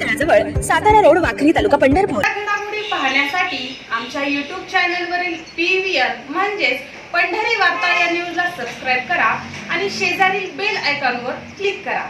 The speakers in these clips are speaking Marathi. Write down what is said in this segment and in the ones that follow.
तळाजवळ सातारा रोड वाखरी तालुका पंढरपूर. पाहण्यासाठी आमच्या युट्यूब चॅनलवरील पी व्ही आर म्हणजेच पंढरी वार्ता या न्यूजला सबस्क्राईब करा आणि शेजारील बेल आयकॉनवर क्लिक करा.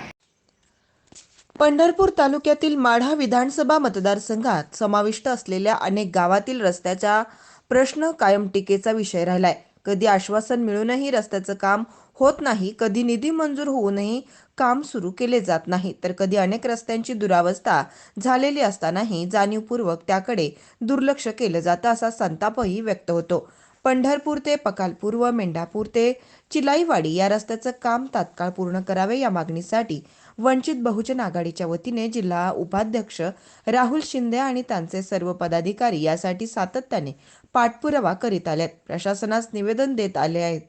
पंढरपूर तालुक्यातील माढा विधानसभा मतदारसंघात समाविष्ट असलेल्या अनेक गावातील रस्त्याचा प्रश्न कायम टीकेचा विषय राहिलाय. कधी आश्वासन मिळूनही रस्त्याचं काम होत नाही कधी निधी मंजूर होऊनही काम सुरू केले जात नाही तर कधी अनेक रस्त्यांची दुरावस्था झालेली असतानाही जाणीवपूर्वक त्याकडे दुर्लक्ष केलं जातं असा संतापही व्यक्त होतो. पंढरपूर ते पकालपूर व मेंढापूर ते चिलाईवाडी या रस्त्याचं काम तात्काळ पूर्ण करावे या मागणीसाठी वंचित बहुजन आघाडीच्या वतीने जिल्हा उपाध्यक्ष राहुल शिंदे आणि त्यांचे सर्व पदाधिकारी यासाठी सातत्याने पाठपुरावा करीत आलेत. प्रशासनास निवेदन देत आले आहेत.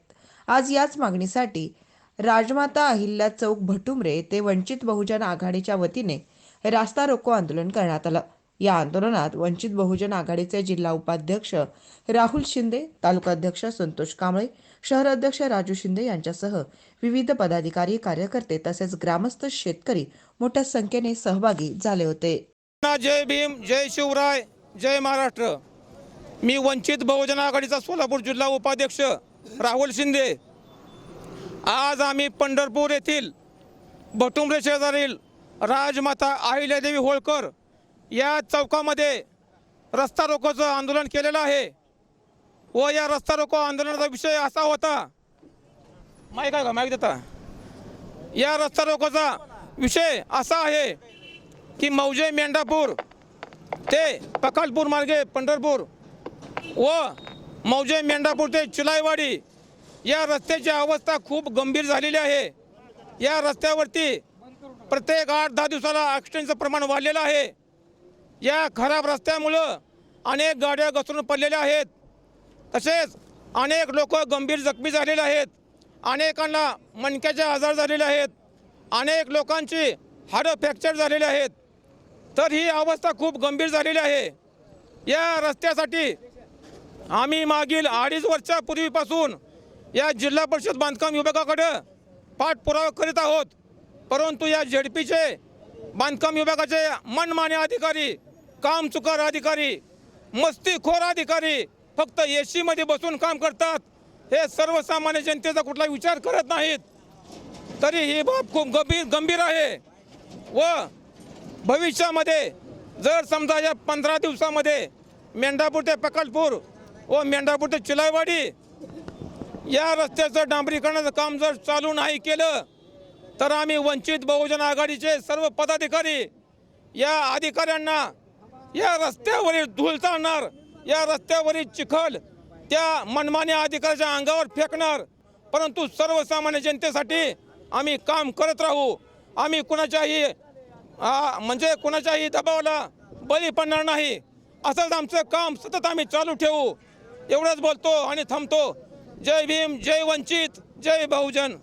आज याच मागणीसाठी राजमाता अहिल्या चौक भटुमरे ते वंचित बहुजन आघाडीच्या वतीने रास्ता रोको आंदोलन करण्यात आलं. या आंदोलनात वंचित बहुजन आघाडीचे जिल्हा उपाध्यक्ष राहुल शिंदे तालुकाध्यक्ष संतोष कांबळे शहर अध्यक्ष राजू शिंदे यांच्यासह विविध पदाधिकारी कार्यकर्ते तसेच ग्रामस्थ शेतकरी मोठ्या संख्येने सहभागी झाले होते. ना जय भीम जय शिवराय जय महाराष्ट्र. मी वंचित बहुजन आघाडीचा सोलापूर जिल्हा उपाध्यक्ष राहुल शिंदे. आज आम्ही पंढरपूर येथील भटुंबरे शेजारील राजमाता अहिल्यादेवी होळकर या चौकामध्ये रस्ता रोकोचं आंदोलन केलेलं आहे व या रस्ता रोको आंदोलनाचा विषय असा होता. माहीत आहे का? माहीत देता? या रस्ता रोकोचा विषय असा आहे की मौजे मेंढापूर ते पकालपूर मार्गे पंढरपूर व मौजे मेंढापूर ते चिलाईवाडी या रस्त्याची अवस्था खूप गंभीर झालेली आहे. या रस्त्यावरती प्रत्येक आठ दहा दिवसाला ॲक्सिडेंटचं प्रमाण वाढलेलं आहे. या खराब रस्त्यामुळं अनेक गाड्या घसरून पडलेल्या आहेत. तसेच अनेक लोक गंभीर जखमी झालेले आहेत. अनेकांना मणक्याचे आजार झालेले आहेत. अनेक लोकांची हाडं फ्रॅक्चर झालेले आहेत. तर ही अवस्था खूप गंभीर झालेली आहे. या रस्त्यासाठी आम्ही मागील अडीच वर्षापूर्वीपासून या जिल्हा परिषद बांधकाम विभागाकडे पाठपुरावा करीत आहोत. परंतु या झेडपीचे बांधकाम विभागाचे मनमाने अधिकारी कामचुकार अधिकारी मस्तीखोर अधिकारी फक्त ए सीमध्ये बसून काम करतात. हे सर्वसामान्य जनतेचा कुठला विचार करत नाहीत. तरी ही बाब खूप गंभीर गंभीर आहे. व भविष्यामध्ये जर समजा या पंधरा दिवसामध्ये मेंढापूर ते पकालपूर व मेंढापूर ते चिलाईवाडी या रस्त्याचं डांबरीकरणाचं काम जर चालू नाही केलं तर आम्ही वंचित बहुजन आघाडीचे सर्व पदाधिकारी या अधिकाऱ्यांना या रस्त्यावरील धूळ चालणार या रस्त्यावरील चिखल त्या मनमान्य अधिकाऱ्याच्या अंगावर फेकणार. परंतु सर्वसामान्य जनतेसाठी आम्ही काम करत राहू. आम्ही कुणाच्याही म्हणजे कुणाच्याही दबावाला बळी पडणार नाही. असंच आमचं काम सतत आम्ही चालू ठेवू. एवढंच बोलतो आणि थांबतो. जय भीम जय वंचित जय बहुजन.